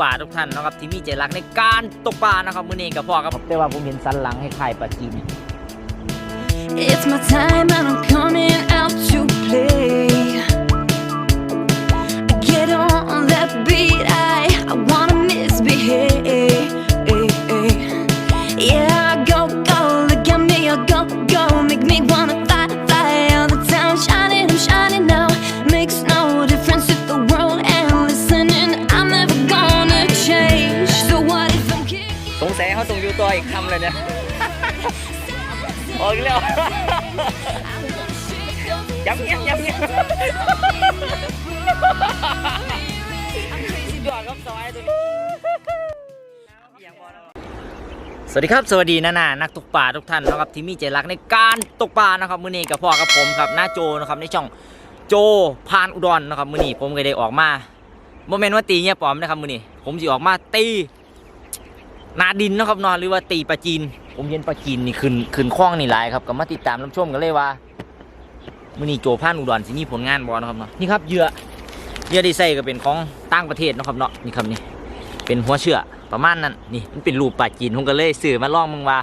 ป่าทุกท่านนะครับที่มีใจรักในการตกปลานะครับมือนี้กับพ่อครับแต่ว่าผมเห็นสันหลังให้ใครปลาจีน It's my time and I'm coming out to play. เนี่ยออกแล้วย้ำเงี้ยย้ำเงี้ยยอดครับซอยตัวสวัสดีครับ สวัสดีนานานักตกปลาทุกท่านนะครับที่มีใจรักในการตกปลานะครับมือนี้กับพ่อกับผมครับหน้าโจนะครับในช่องโจพานอุดรนะครับมือนี้ผมก็ได้ออกมาโมเมนต์ว่าตีเงี้ยปลอมนะครับมือนี้ผมจะออกมาตี นาดินนะครับนอนหรือว่าตีปลาจีน ผมเห็นปลาจีนนี่ขึ้นขึ้นคล้องนี่หลายครับก็มาติดตามรับชมกันเลยว่ามือนี้โจพานอุดรสิมีผลงานบ่เนะครับเนาะนี่ครับเหยื่อเหยื่อที่ใส่ก็เป็นของต่างประเทศนะครับเนาะนี่ครับนี่เป็นหัวเชือกประมาณนั้นนี่มันเป็นรูปปลาจีนผมก็เลยซื้อมาล่องมึงว่า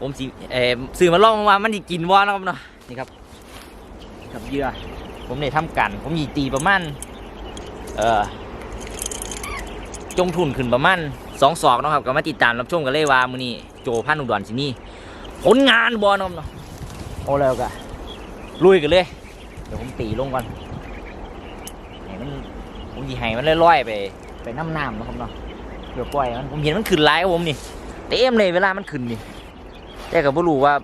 ผมสิเออซื้อมาล่องมึงว่ามันสิกินบ่เนะครับเนาะนี่ครับนี่ครับเหยื่อผมได้ทำกัน ผมยีตีประมาณเอ่อจงทุนขึ้นประมาณ สองศอกนะครับก็มาติดตามรับชมกันเลยว่ามือนี้โจพันอุดรสินี่ผลงานบอลนาะครับเนาะเอาแล้วก็ลุยกันเลยเดี๋ยวผมตีลงก่อนให้มันผมยีให้มันลอยๆไป ไปน้ำน้ำนะครับเนาะเดี๋ยวปล่อยมันผมเห็นมันขึ้นหลายครับผมนี่เต็มเลยเวลามันขึ้นนี่แต่ก็บ่รู้ว่า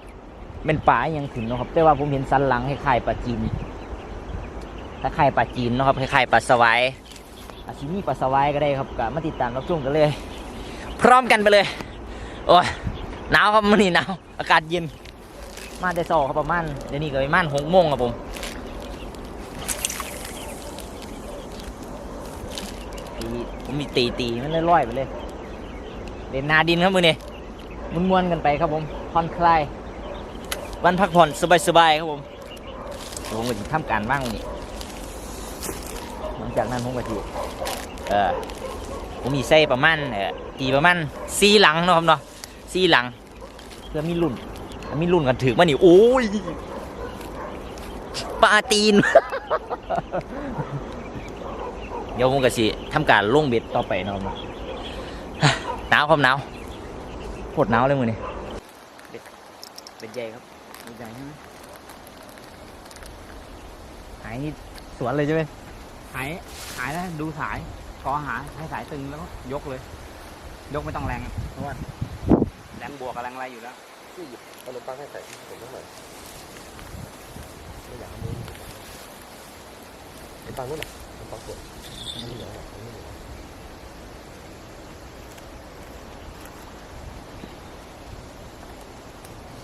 เป็นปลาอหยังขึ้นนะครับ แต่ว่าผมเห็นสันหลังคล้ายๆปลาจีนคล้ายปลาจีนนะครับคล้ายๆปลาสวายอาชิมีปัสสาวะก็ได้ครับก็มาติดตามรับชมกันเลย พร้อมกันไปเลย โอ้ยหนาวครับมื้อนี้หนาวอากาศเย็น มาแต่สอครับประมาณเดี๋ยวนี้ก็ประมาณหกโมงครับผมตีผมมีตีตีมันเลยลอยๆไปเลยเล่นนาดินครับมือนี้มุนมวนกันไปครับผมผ่อนคลายวันพักผ่อนสบายๆครับผมผมก็จะทำการบ้างวันนี้หลังจากนั้นผมก็จะเออ ผมมีไส้ประมาณเออตีประมาณสี่หลังเนาะครับเนาะสี่หลัง เพื่อมีรุ่นถ้ามีรุ่นกันถือมานี่โอ้ยปลาตีน เดี๋ยวผมก็สิทำการลงเบ็ดต่อไปเนาะครับเนาะหนาวครับหนาวโคตรหนาวเลยมือนี่เบ็ดเบ็ดใหญ่ครับเบ็ดใหญ่ใช่ไหมหายนี่สวนเลยใช่ไหม หายหายแล้วดูสาย คอหาให้สายตึงแล้วก็ยกเลย ยกไม่ต้องแรงเพราะว่าแรงบวกกับแรงอะไรอยู่แล้วขนมปังให้ใส่ผมต้องหน่อยไม่อยากทำมือขนมปังนู่นน่ะขนมปังสดไม่เหลือหรอกไม่เหลือ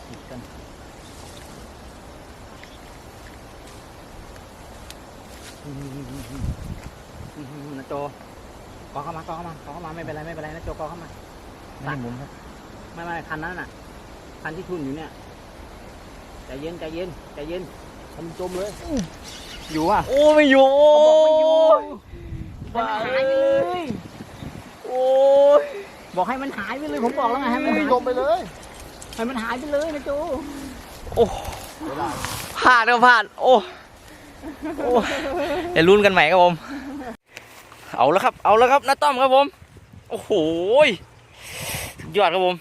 ติดกันนะโจ กอเข้ามากอเข้ามากอเข้ามาไม่เป็นไรไม่เป็นไรนะโจกอเข้ามาไม่หมุนครับไม่ไม่คันนั้นน่ะคันที่ทุนอยู่เนี่ยใจเย็นใจเย็นใจเย็นทำจมเลย อยู่อะโอ้ไม่อยู่เขาบอกไม่อยู่บ้าให้มันเลหายไปเลยยโอ้ยบอกให้มันหายไปเลยผมบอกแล้วไงให้มันไม่หายลงไปเลยให้มันหายไปเลยนะโจโอ้พลาดก็พลาดโอ้โอ้เดี๋ยวลุ้นกันใหม่ครับผม เอาแล้วครับ เอาแล้วครับน้าต้อมครับผม โอ้โหยอดครับผม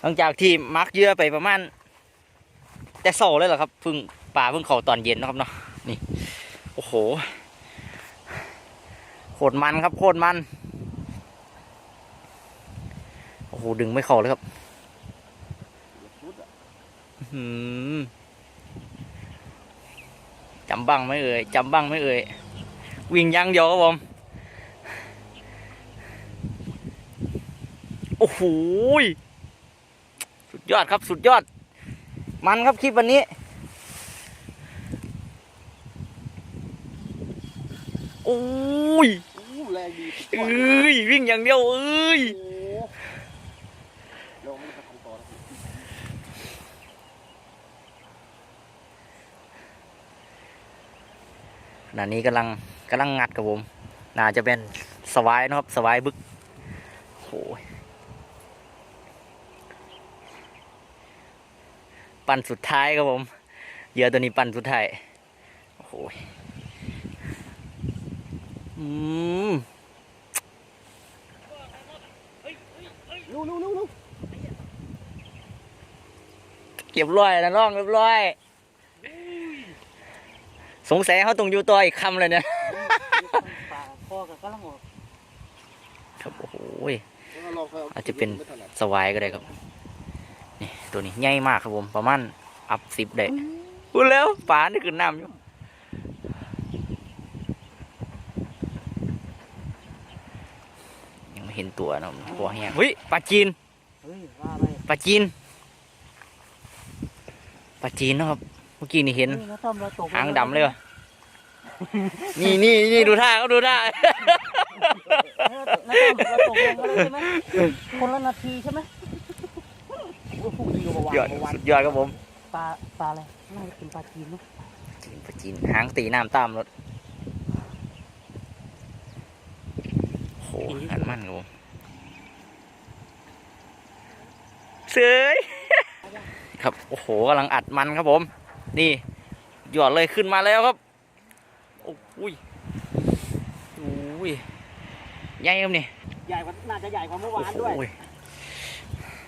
หลังจากที่มาร์กเยื่อไปประมาณ แต่โซ่เลยเหรอครับพิ่งป่าพิ่งเขาตอนเย็นนะครับเนาะ นี่ โอ้โห โคตรมันครับ โคตรมัน โอ้โห ดึงไม่เข่าเลยครับจำบ้างไม่เอ่ยจำบ้างไม่เอ่ย วิ่งยังเดียวครับผมโอ้โหสุดยอดครับสุดยอด มันครับคลิปวันนี้โอ้ยแรงดีเอ้ยวิ่งอย่างเดียวเอ้ยขณะนี้กำลัง กำลังงัดกับผม น่าจะเป็นสวายนะครับสวายบึกโอ้ยปั่นสุดท้ายครับผมเหยื่อตัวนี้ปั่นสุดท้ายโอ้โหอืมเก็บร้อยนะน้องเรียบร้อย สงสัยเขาต้องอยู่ตัวอีกคำเลยเนี่ย คอกับก็ลังออก ครับโอ้โห แล้วก็ล องไปอาจจะเป็นไม่ถนัดสวายก็ได้ครับ นี่ตัวนี้ใหญ่มากครับผมประมาณอัพสิบได้พูดแล้วปลานี่คือน้ำอยู่ยังไม่เห็นตัวนะผมตัวแห้งเฮ้ยปลาจีนเฮ้ยว่าไปปลาจีนปลาจีนนะครับเมื่อกี้นี่เห็นเฮ้ยน้าต้อมเราตกหางดำเลยวะนี่นี่นี่ดูท่าเขาดูท่า เออน้าต้อมเราตกลงกันแล้วใช่ไหมคนละนาทีใช่ไหมโอ้โหพวกนี้ก็ยอดประวันสุดยอดครับผมปลาปลาอะไรน่าจะเป็นปลาจีนเนอะจีนปลาจีนหางตีน้ำตามรถโอ้โหหันมันครับผมเสย ครับโอ้โหกำลังอัดมันครับผม นี่หยอดเลยขึ้นมาแล้วครับโอ้ยโอ้ย ใหญ่ครับนี่ใหญ่กว่าน่าจะใหญ่กว่าเมื่อวานด้วยโอ้โห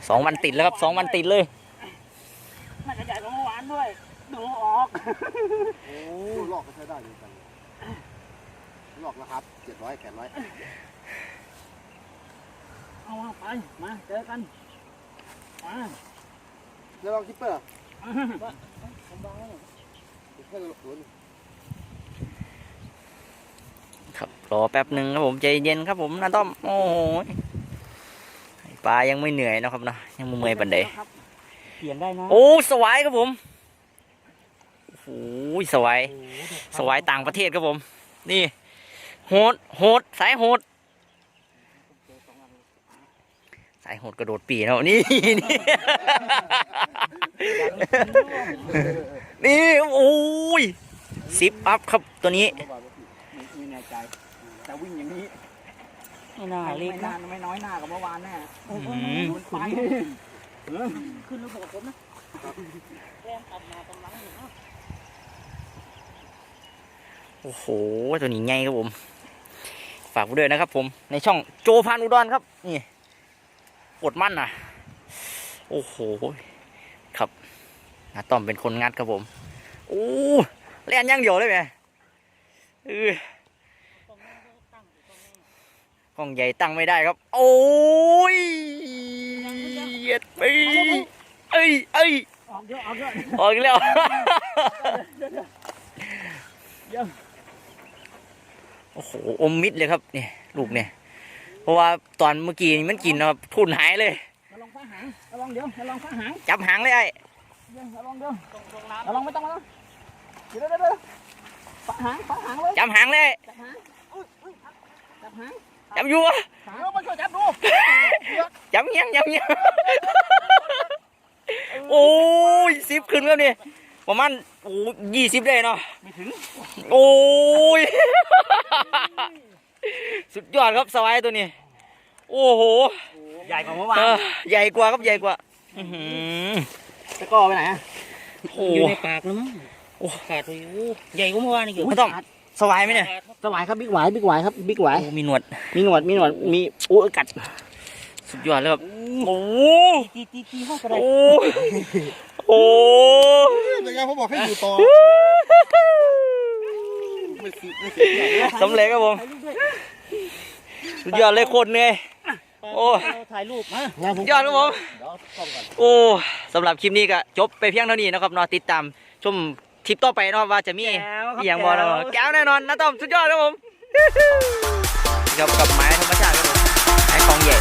สองวันติดแล้วครับสองวันติดเลยน่าจะใหญ่กว่าเมื่อวานด้วยดูออกโอ้หลอกก็ใช้ได้เหมือนกันหลอกแล้วครับเจ็ดร้อยแปดร้อยเอาเอาไปมาเจอกันมาแล้วลองคิปเปอร์อะผมวางไว้หน่อยแค่ลุ้น ครับรอแป๊บหนึ่งครับผมใจเย็นครับผมนะต้อมโอ้โหปลายังไม่เหนื่อยนะครับเนาะยังไม่เมื่อยปันใดครับเปลี่ยนได้นะโอ้สวายครับผมโอ้โหสวายโอ้โหเด็กสวายต่างประเทศครับผม นี่โหดโหดสายโหดสายโหดกระโดดปีนะครับนี่นี่นี่โอ้ยซิปอัพครับตัวนี้ไม่ไม่แน่ ใจ แต่วิ่งอย่างนี้ไม่น่าเล็กนะไม่น้อยหน้ากับเมื่อวานแน่อื้อหือมันไปเออขึ้นแล้วบอกผมนะแรงตัดมากำลังอยู่นะโอ้โห ตัวนี้ใหญ่ครับผม ฝากไว้ด้วยนะครับผม ในช่องโจพานอุดรครับ นี่ปวดมั่นนะโอ้โห ครับนาต้อมเป็นคนงัดครับผม โอ้เล่นอย่างเดียวเลยไหมเออ กล้องใหญ่ตั้งไม่ได้ครับ โอ้ยเย็ดไปเอ้ยเอ้ยออกเยอะออกเยอะออกอีกแล้วเดี๋ยวโอ้โหอมมิดเลยครับเนี่ยลูกเนี่ย เพราะว่าตอนเมื่อกี้นี่มันกินนะครับทุนหายเลยมาลองฟ้าหางมาลองเดี๋ยวมาลองฟ้าหางจับหางเลยไอ้เดี๋ยวมาลองเดี๋ยวมาลองไม่ต้องมาลองเดี๋ยวเดี๋ยวเดี๋ยวฟ้าหางฟ้าหางเลยจับหางเลยจับหางอุ้ยอุ้ยจับหาง จับอยู่วะหางมาช่วยจับดูจับเงี้ยงจับเงี้ยงโอ้ยสิบขึ้นครับนี่ประมาณโอ้ยี่สิบได้เนาะไม่ถึง โอ้ย สุดยอดครับสวายตัวนี้ โอ้โห ใหญ่กว่าเมื่อวานเออใหญ่กว่าครับใหญ่กว่าอื้อหือตะกร้อไปไหนอะโอ้โหอยู่ในปากแล้วมั้งโอ้ขาดไปโอ้ใหญ่กว่าเมื่อวานอีกไม่ต้อง สวายไหมเนี่ยสวายครับบิ๊กหวายบิ๊กหวายครับบิ๊กหวายโอ้มีหนวด มีหนวดมีหนวดมีโอ้กัด สุดยอดเลยครับโอ้โหตีตีตีห้องก็ได้โอ้ยโอ้ยเป็นไงผมบอกให้อยู่ต่อไม่สิไม่สิสำเร็จครับผมสุดยอดเลยโคตรเหนื่อยโอ้ถ่ายรูปมาสุดยอดครับผมเดี๋ยวซ่อมก่อนโอ้สำหรับคลิปนี้ก็จบไปเพียงเท่านี้นะครับเนอติดตามชม ทริปต่อไปเนาะว่าจะมีอหย่างบอลแก้วแน่นอนนะต้อมสุดยอดครับผม กับกับไม้ธรรมชาติครับผมไม้ของใหญ่